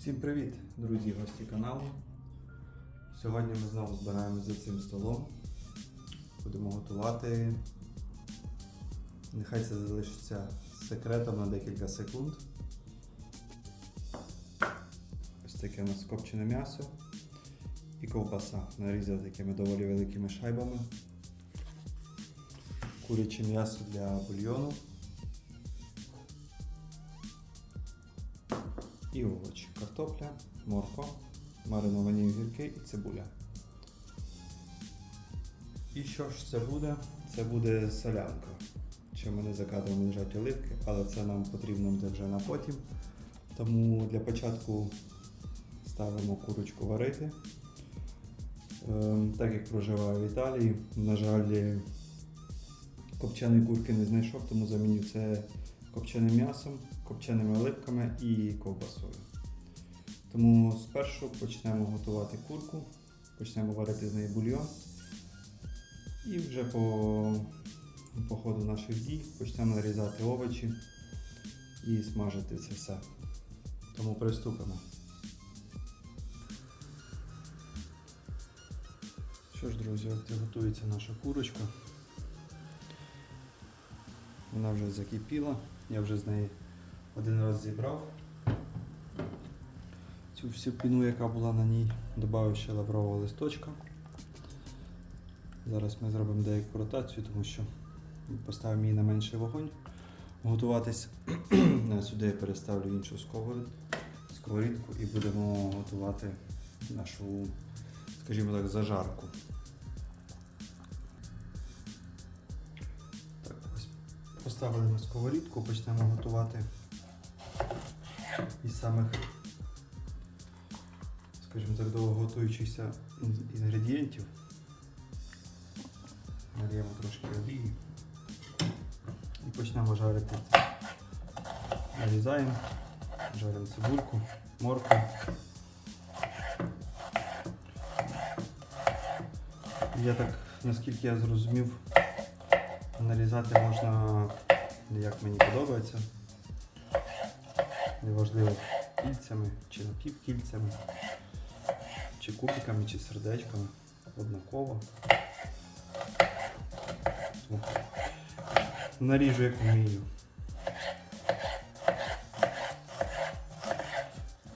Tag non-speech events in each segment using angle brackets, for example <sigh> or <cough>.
Всім привіт, друзі, гості каналу. Сьогодні ми знову збираємося за цим столом. Будемо готувати. Нехай це залишиться секретом на декілька секунд. Ось таке у нас копчене м'ясо і ковбаса. Нарізав такими доволі великими шайбами. Куряче м'ясо для бульйону. і овочі. Картопля, морква, мариновані огірки і цибуля. І що ж це буде? Це буде солянка. В мене за кадром лежать оливки, але це нам потрібно буде вже на потім. Тому для початку ставимо курочку варити. Ем, Так як проживаю в Італії, на жаль, копченої курки не знайшов, тому заміню це копченим м'ясом, копченими оливками і ковбасою. Тому спершу почнемо готувати курку, почнемо варити з неї бульйон. І вже по, по ходу наших дій почнемо нарізати овочі і смажити це все. Тому приступимо. Що ж, друзі, от готується наша курочка. Вона вже закипіла, я вже з неї один раз зібрав. Цю всю піну, яка була на ній, додав ще лаврового листочка. Зараз ми зробимо деяку ротацію, тому що поставимо її на менший вогонь готуватись. <clears throat> Сюди я переставлю іншу сковорід- сковорідку і будемо готувати нашу, скажімо так, зажарку. Так, ось поставили сковорідку, почнемо готувати із самих, скажімо так, довго готуючихся інгредієнтів. Нальємо трошки олії і почнемо жарити. Нарізаємо, жаримо цибульку, моркву. Я так, наскільки я зрозумів, нарізати можна як мені подобається. Неважливо кільцями чи напівкільцями, чи кубиками, чи сердечками. Однаково. Наріжу як вмію.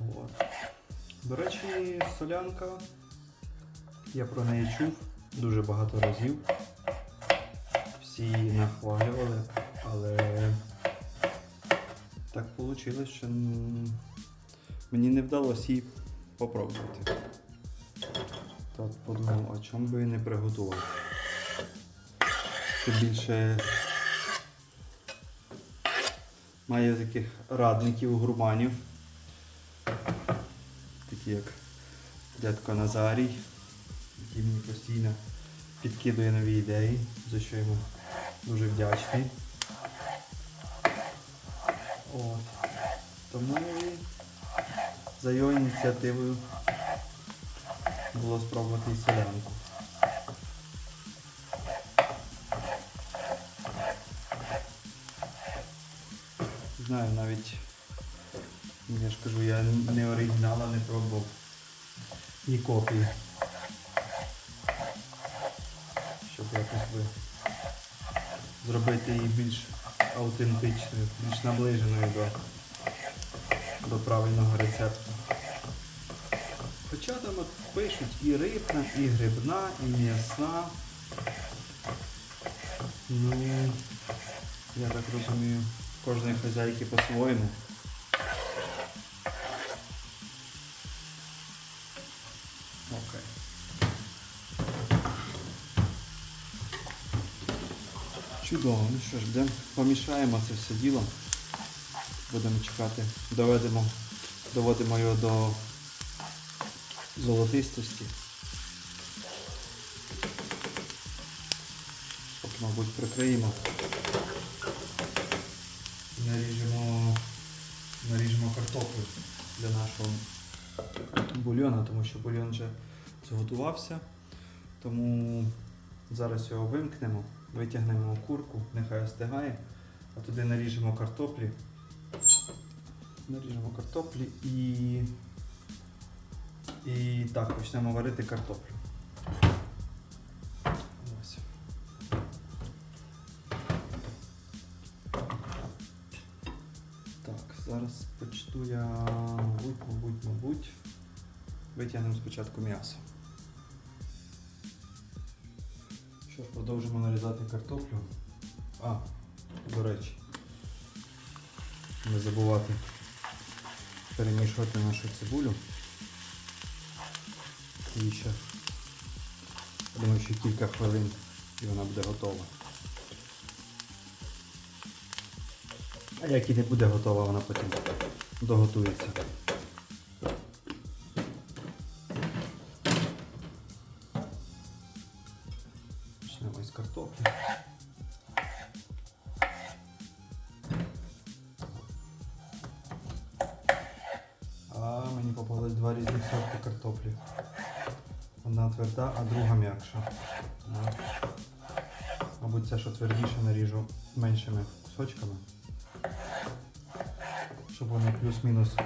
От. До речі, солянка. Я про неї чув дуже багато разів. Всі її нахвалювали, але так вийшло, що мені не вдалося її попробувати. Так, подумав, а чому би і не приготувати? Тим більше має таких радників, гурманів, такі як дядько Назарій, який мені постійно підкидує нові ідеї, за що йому дуже вдячний. От. Тому за його ініціативою було спробувати і солянку. Знаю, навіть я ж кажу, я не оригінала не пробував, ні копії. Щоб якось би зробити її більш аутентичною, більш наближеною до, до правильного рецепту. Пишуть і рибна, і грибна, і м'ясна. Ну, я так розумію, кожної хазяйки по-своєму. Окей. Чудово, ну що ж, будемо помішаємо це все діло. Будемо чекати, доведемо, доводимо його до золотистості. Поки, мабуть, прикриємо. Наріжемо, наріжемо картоплю для нашого бульйона, тому що бульйон вже зготувався. Тому зараз його вимкнемо, витягнемо курку, нехай остигає, а туди наріжемо картоплі. Наріжемо картоплі і І так, почнемо варити картоплю. Так, зараз почну я, мабуть, мабуть, мабуть. Витягнемо спочатку м'ясо. Що ж, продовжимо нарізати картоплю. А, до речі, не забувати перемішувати нашу цибулю. І ще, думаю, що кілька хвилин і вона буде готова. А як і не буде готова, вона потім доготується. Почнемо із картоплі. А мені попались два різних сорти картоплі. Одна тверда, а друга м'якша. Мабуть, це, що твердіше наріжу меншими кусочками. Щоб вони плюс-мінус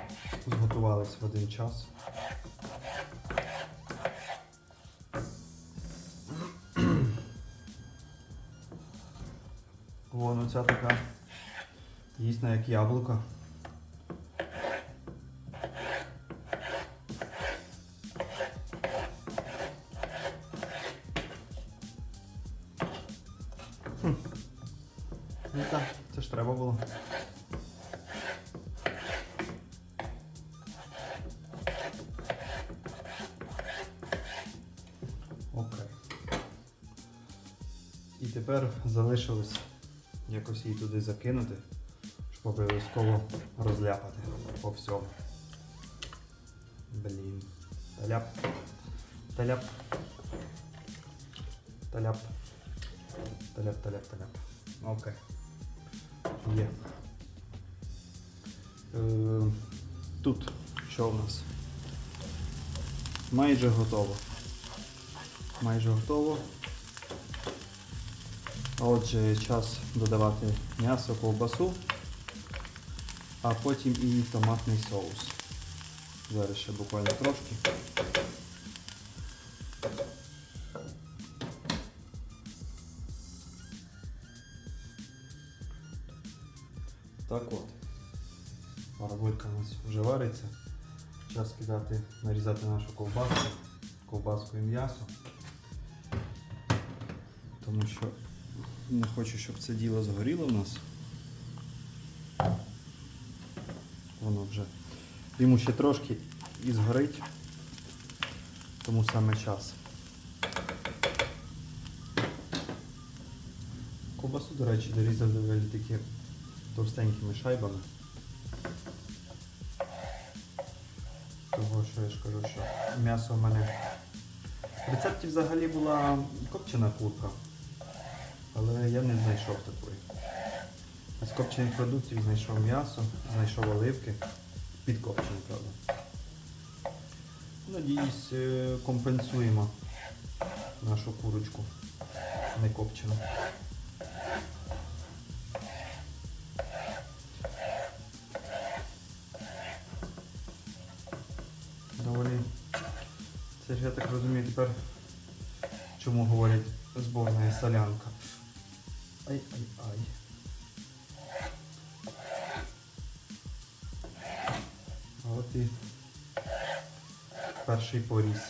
зготувались в один час. Вон оця така дійсно як яблуко. Залишилось якось її туди закинути, щоб обов'язково розляпати по всьому. Блін. Таляп. Таляп. Таляп. Таляп, таляп, таляп. Окей. Є. Е, тут що у нас? Майже готово. Майже готово. А Отже, час додавати м'ясо, ковбасу, а потім і томатний соус. Зараз ще буквально трошки. Так от. Параболька у нас вже вариться. Час кидати, нарізати нашу ковбаску, ковбаску і м'ясо. Тому що не хочу, щоб це діло згоріло в нас. Воно вже. Йому ще трошки і згорить, тому саме час. Ковбасу, до речі, дорізав доволі таки товстенькими шайбами. Того, що я ж кажу, що м'ясо в мене. В рецепті взагалі була копчена курка. Але я не знайшов такої. З копчених продуктів знайшов м'ясо, знайшов оливки. Підкопчені, правда. Надіюсь, е, компенсуємо нашу курочку не копчену. Доволі. Це ж я так розумію тепер, чому говорять зборна солянка. Ай-ай-ай. От і перший поріз.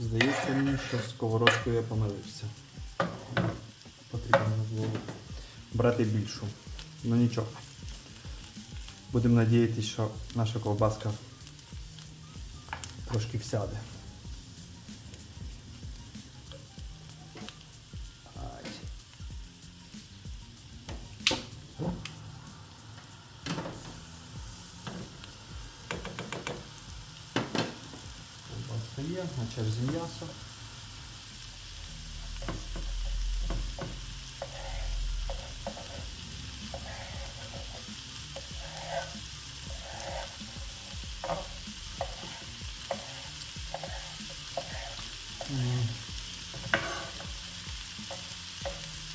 Здається мені, що сковородкою я помилився. Потрібно було брати більшу. Ну нічого. Будемо надіятися, що наша ковбаска трошки всяде. Черзі м'ясо.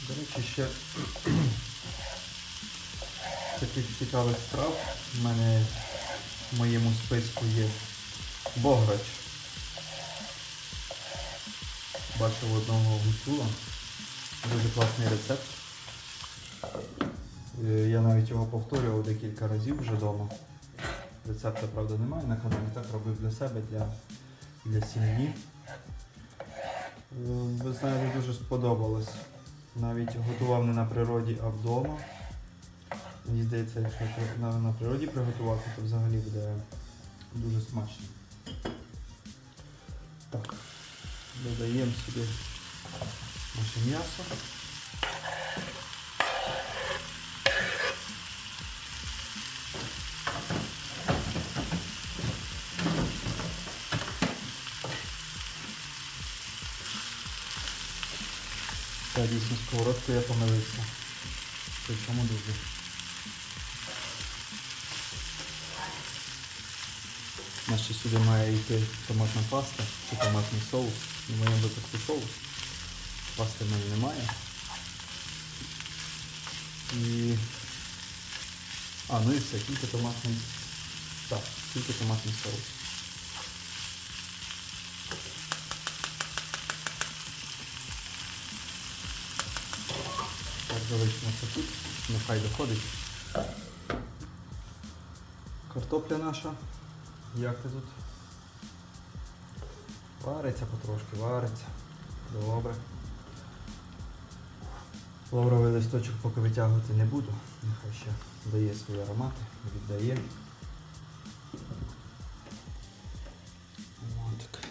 До речі, ще <clears throat> таких цікавих страв. У мене в моєму списку є бограч. Бачив одного гуцула. Дуже класний рецепт. Е, Я навіть його повторював декілька разів вже вдома. Рецепта, правда, немає на каналі, так робив для себе, для, для сім'ї. Е, Ви знаєте, дуже сподобалось. Навіть готував не на природі, а вдома. Мені здається, якщо на природі приготувати, то взагалі буде дуже смачно. Додаємо сюди наше м'ясо. Та дійсно сковородку я помилився. Причому дуже. У нас ще сюди має йти томатна паста чи томатний соус. В моєму випадку соус. Пасти в мене немає. І... А, ну і все, тільки томатний. Так, тільки томатний соус. Так, залишимо це тут, нехай доходить. Картопля наша. Як ти тут? Вариться потрошки, вариться. Добре. Лавровий листочок поки витягувати не буду. Нехай ще дає свої аромати, віддає. Отак.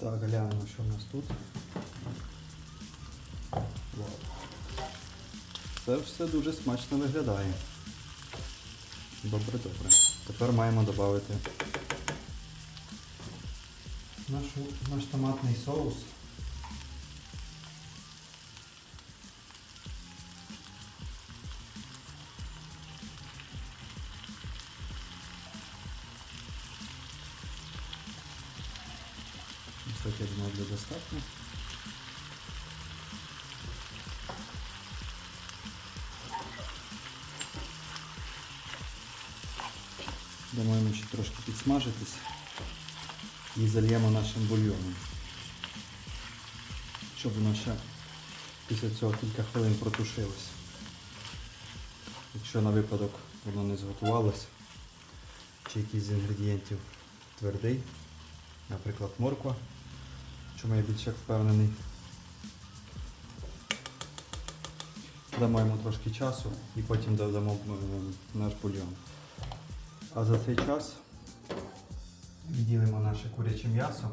Так, глянемо, що в нас тут. Це все дуже смачно виглядає. Добре, добре. Тепер маємо додати наш, наш томатний соус. Трошки підсмажитись і зальємо нашим бульйоном. Щоб воно ще після цього кілька хвилин протушилось. Якщо на випадок воно не зготувалось, чи якийсь з інгредієнтів твердий, наприклад, морква, чому я більш як впевнений. Дамо йому трошки часу і потім додамо наш бульйон. А за цей час відділимо наше куряче м'ясо.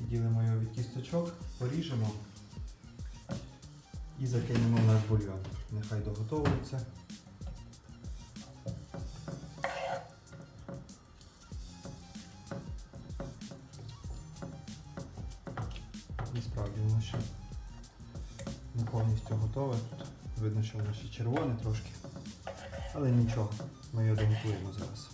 Відділимо його від кісточок, поріжемо і закинемо в наш бульйон. Нехай доготовується. Ще червоне трошки. Але нічого, ми його доготуємо зараз.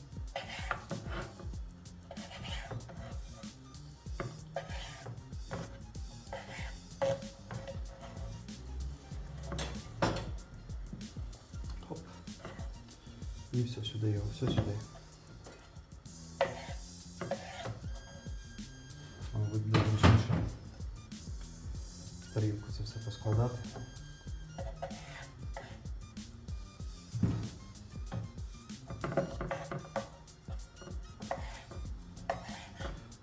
Хоп. І все сюди його, все сюди. Мабуть, буде зручніше тарілку це все поскладати.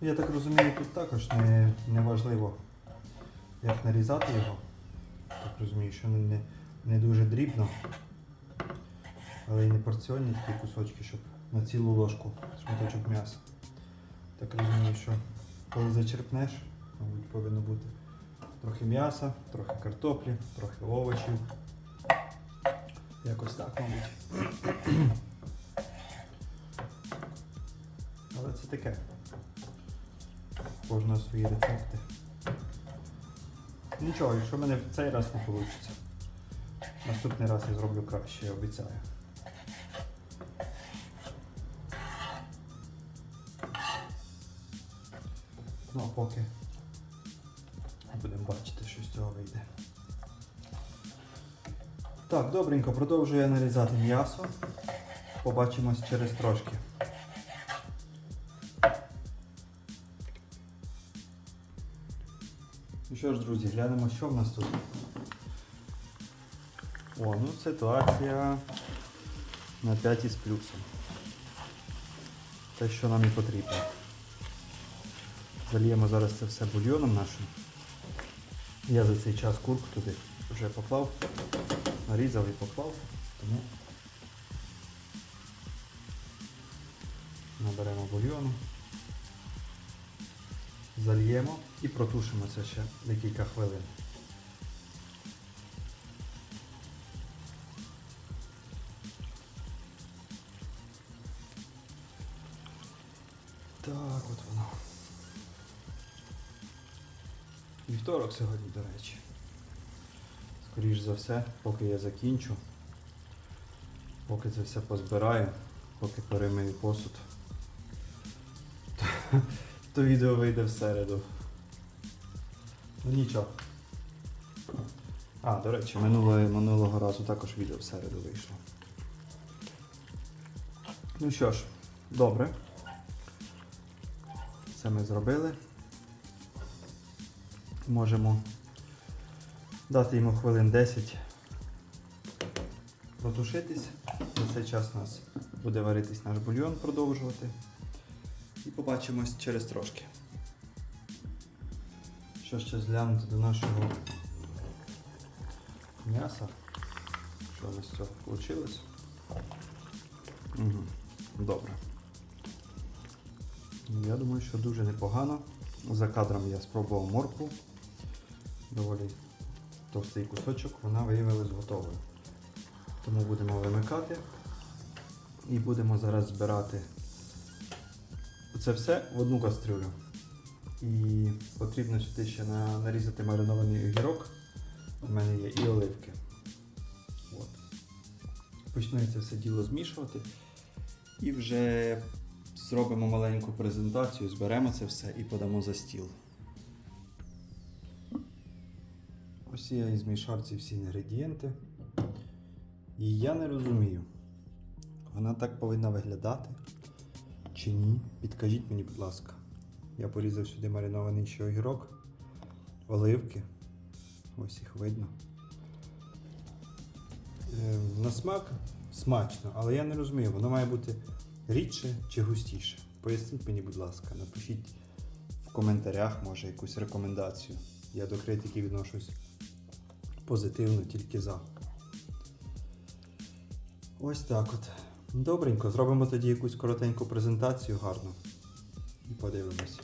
Я так розумію, тут також не, не важливо, як нарізати його. Так розумію, що не, не, дуже дрібно, але й не порціонні такі кусочки, щоб на цілу ложку шматочок м'яса. Так розумію, що коли зачерпнеш, мабуть, повинно бути трохи м'яса, трохи картоплі, трохи овочів. Якось так, мабуть. <clears throat> Але це таке. Кожного свої рецепти. Нічого, якщо в мене в цей раз не вийде. Наступний раз я зроблю краще, я обіцяю. Ну а поки будемо бачити, що з цього вийде. Так, добренько, продовжую нарізати м'ясо. Побачимось через трошки. Що ж, друзі, глянемо, що в нас тут. О, ну ситуація на 5 із плюсом. Те, що нам і потрібно. Зальємо зараз це все бульйоном нашим. Я за цей час курку туди вже поклав, нарізав і поклав, тому наберемо бульйону, зальємо і протушимо це ще декілька хвилин. Так, от воно. Вівторок сьогодні, до речі. Скоріш за все, поки я закінчу, поки це все позбираю, поки перемию посуд, то, відео вийде в середу. Ну нічого. А, до речі, минулого, минулого разу також відео в середу вийшло. Ну що ж, добре. Це ми зробили. Можемо дати йому хвилин 10 протушитись. На цей час у нас буде варитись наш бульйон продовжувати. І побачимось через трошки. Що ще зглянути до нашого м'яса? Що у нас з цього вийшло? Угу. Добре. Я думаю, що дуже непогано. За кадром я спробував моркву. Доволі товстий кусочок, вона виявилась готовою. Тому будемо вимикати і будемо зараз збирати це все в одну кастрюлю. І потрібно сюди ще нарізати маринований огірок. У мене є і оливки. От. Почну все діло змішувати. І вже зробимо маленьку презентацію, зберемо це все і подамо за стіл. Ось я і змішав ці всі інгредієнти. І я не розумію, вона так повинна виглядати чи ні. Підкажіть мені, будь ласка. Я порізав сюди маринований ще огірок, оливки. Ось їх видно. Е, на смак смачно, але я не розумію, воно має бути рідше чи густіше. Поясніть мені, будь ласка, напишіть в коментарях, може, якусь рекомендацію. Я до критики відношусь позитивно, тільки за. Ось так от. Добренько, зробимо тоді якусь коротеньку презентацію гарну. І подивимось.